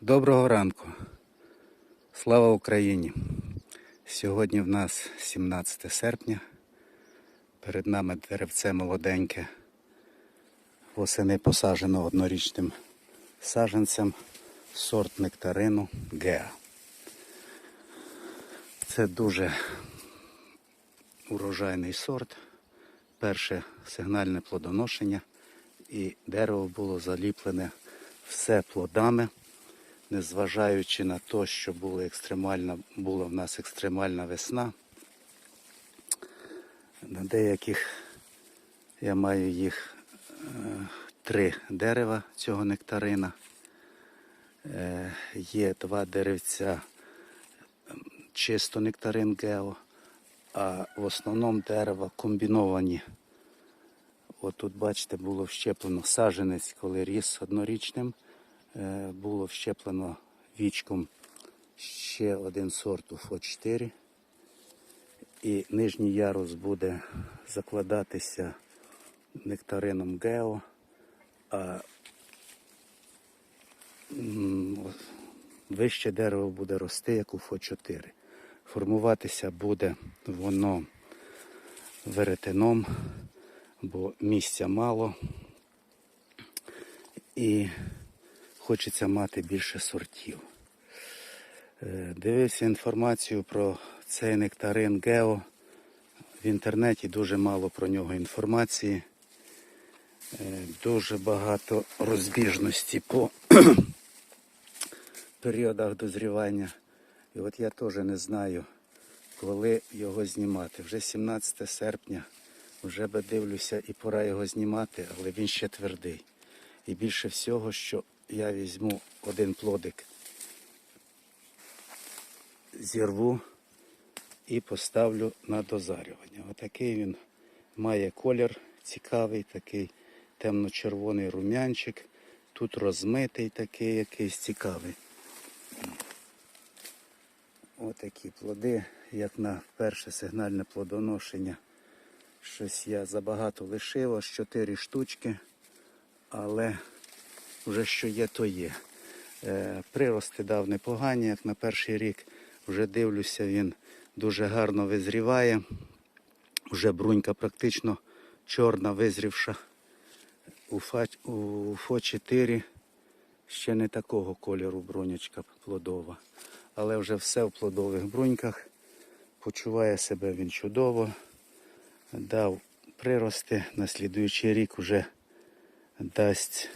Доброго ранку. Слава Україні! Сьогодні в нас 17 серпня. Перед нами деревце молоденьке. Восени посаджено однорічним саджанцем сорт нектарину Геа. Це дуже урожайний сорт. Перше сигнальне плодоношення і дерево було заліплене все плодами, незважаючи на те, що була екстремальна, була в нас екстремальна весна. На деяких я маю їх е, три дерева цього нектарина. Е, є два деревця чисто нектарин гео, а в основному дерева комбіновані. От тут, бачите, було вщеплено саженець, коли ріс однорічним, було вщеплено вічком ще один сорт УФО-4. І нижній ярус буде закладатися нектарином Гео, а вище дерево буде рости, як УФО-4. Формуватися буде воно веретеном, бо місця мало. І хочеться мати більше сортів. Е, Дивився інформацію про цей нектарин Гео. В інтернеті дуже мало про нього інформації. Е, Дуже багато розбіжності по періодах дозрівання. І от я теж не знаю, коли його знімати. Вже 17 серпня, вже би дивлюся і пора його знімати, але він ще твердий. І більше всього, що я візьму один плодик, зірву і поставлю на дозарювання. Отакий він має колір цікавий, такий темно-червоний рум'янчик. Тут розмитий такий якийсь цікавий. Отакі плоди, як на перше сигнальне плодоношення. Щось я забагато лишив, аж 4 штучки, але вже що є, то є. Е, Прирости дав непогані, як на перший рік. Вже дивлюся, він дуже гарно визріває. Вже брунька практично чорна визрівша. У Фа- у ФО-4 ще не такого кольору брунячка плодова. Але вже все в плодових бруньках. Почуває себе він чудово. Дав прирости. На слідуючий рік вже дасть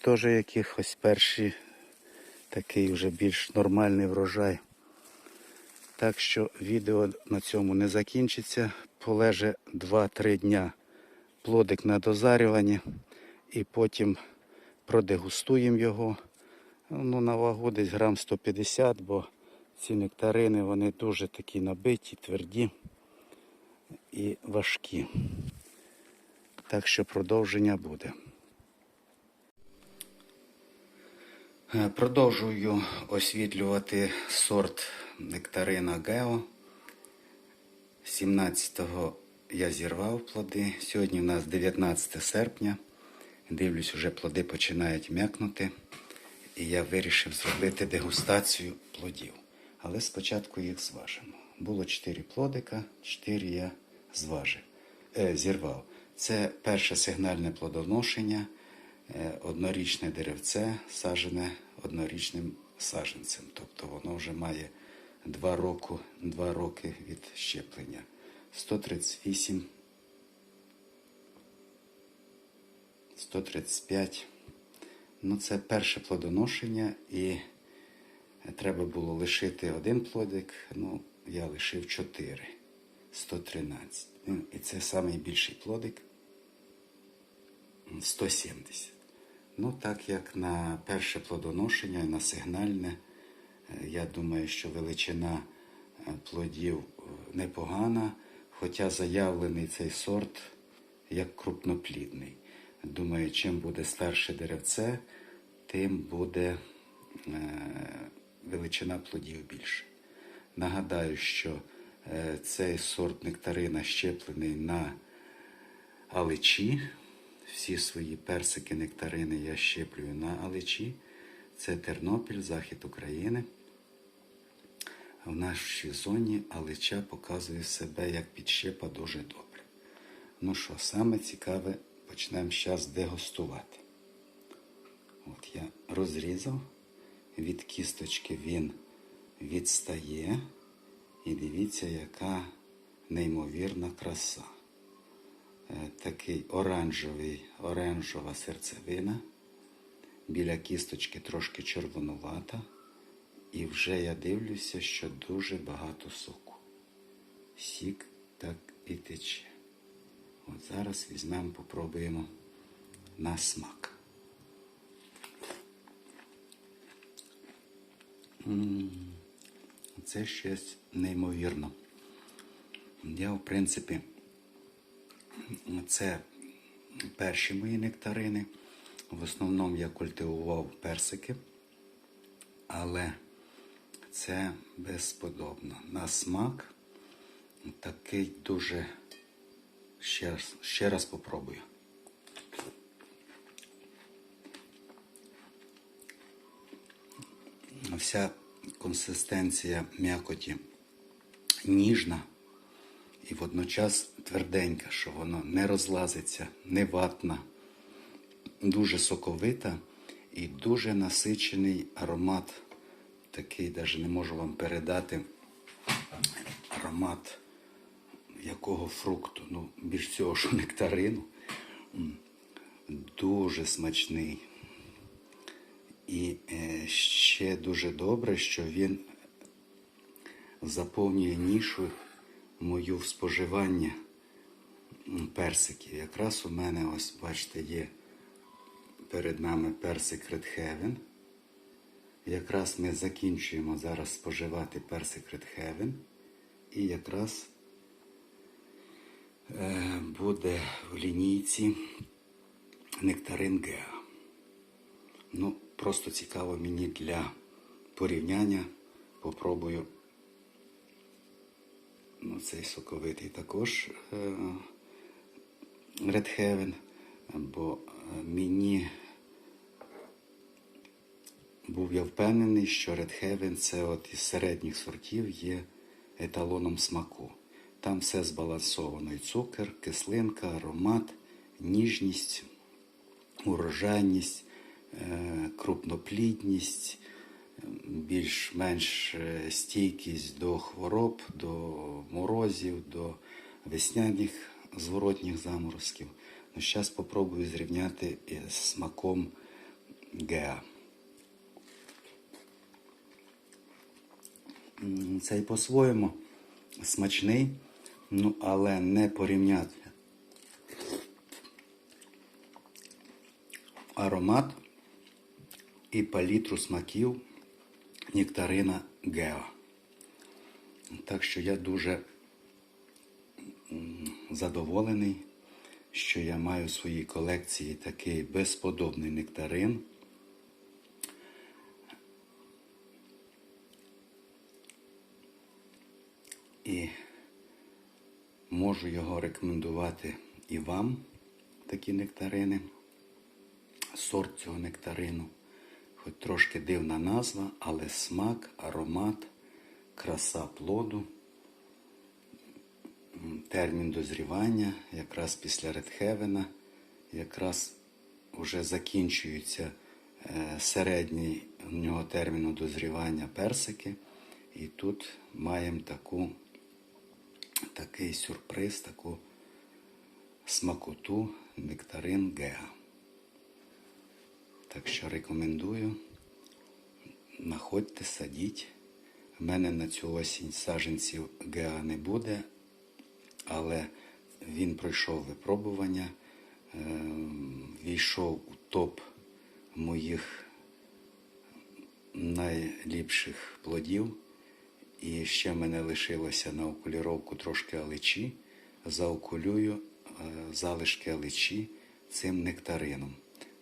теж якихось перший такий вже більш нормальний врожай. Так що відео на цьому не закінчиться. Полеже 2-3 дня плодик на дозарюванні і потім продегустуємо його. Ну, на вагу десь грам 150, бо ці нектарини вони дуже такі набиті, тверді і важкі. Так що продовження буде. Е, Продовжую освітлювати сорт нектарина Гео. 17-го я зірвав плоди. Сьогодні в нас 19 серпня. Дивлюсь, вже плоди починають м'якнути. І я вирішив зробити дегустацію плодів. Але спочатку їх зважимо. Було 4 плодика, 4 я зважив, е, зірвав. Це перше сигнальне плодоношення, е, однорічне деревце, сажене однорічним саженцем. Тобто воно вже має 2 роки, 2 роки від щеплення. 138, 135. Ну, це перше плодоношення, і треба було лишити один плодик. Ну, я лишив 4. 113. Ну, і це найбільший плодик. 170. Ну, так як на перше плодоношення, на сигнальне, е, я думаю, що величина е, плодів е, непогана, хоча заявлений цей сорт як крупноплідний. Думаю, чим буде старше деревце, тим буде величина плодів більше. Нагадаю, що цей сорт нектарина щеплений на аличі. Всі свої персики, нектарини я щеплюю на аличі. Це Тернопіль, захід України. В нашій зоні алича показує себе як підщепа дуже добре. Ну що, саме цікаве, почнемо зараз дегустувати. От я розрізав, від кісточки він відстає. І дивіться, яка неймовірна краса. Е, Такий оранжевий, оранжева серцевина. Біля кісточки трошки червонувата. І вже я дивлюся, що дуже багато соку. Сік так і тече. От зараз візьмемо, попробуємо на смак. Це щось неймовірно. Я, в принципі, це перші мої нектарини. В основному я культивував персики, але це безподобно. На смак такий дуже ще раз, ще раз попробую. Вся консистенція м'якоті ніжна і водночас тверденька, що воно не розлазиться, не ватна, дуже соковита і дуже насичений аромат. Такий, навіть не можу вам передати аромат якого фрукту. Ну, більш цього, що нектарину. Дуже смачний. І е, ще дуже добре, що він заповнює нішу мою в споживання персиків. Якраз у мене, ось, бачите, є перед нами персик Red Heaven. Якраз ми закінчуємо зараз споживати персик Red Heaven. І якраз е, буде в лінійці нектарин Геа. Ну, просто цікаво мені для порівняння. Попробую ну, цей соковитий також е, Red Heaven, бо е, мені був я впевнений, що Red Heaven це от із середніх сортів є еталоном смаку. Там все збалансовано. І цукор, кислинка, аромат, ніжність, урожайність, е, крупноплідність, більш-менш е, стійкість до хвороб, до морозів, до весняних зворотніх заморозків. Ну, зараз спробую зрівняти із смаком Геа. Цей по-своєму смачний, ну, але не порівняти. Аромат і палітру смаків нектарина Гео. Так що я дуже задоволений, що я маю в своїй колекції такий безподобний нектарин. І можу його рекомендувати і вам, такі нектарини, сорт цього нектарину. Хоч трошки дивна назва, але смак, аромат, краса плоду, термін дозрівання, якраз після редхевена, якраз вже закінчується е, середній у нього терміну дозрівання персики. І тут маємо таку, такий сюрприз, таку смакоту нектарин Геа. Так що рекомендую. Находьте, садіть. В мене на цю осінь саджанців Геа не буде, але він пройшов випробування, е, війшов у топ моїх найліпших плодів. І ще в мене лишилося на окуліровку трошки аличі. Заокулюю е, залишки аличі цим нектарином.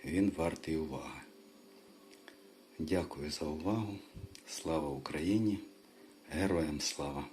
Він вартий уваги. Дякую за увагу. Слава Україні! Героям слава!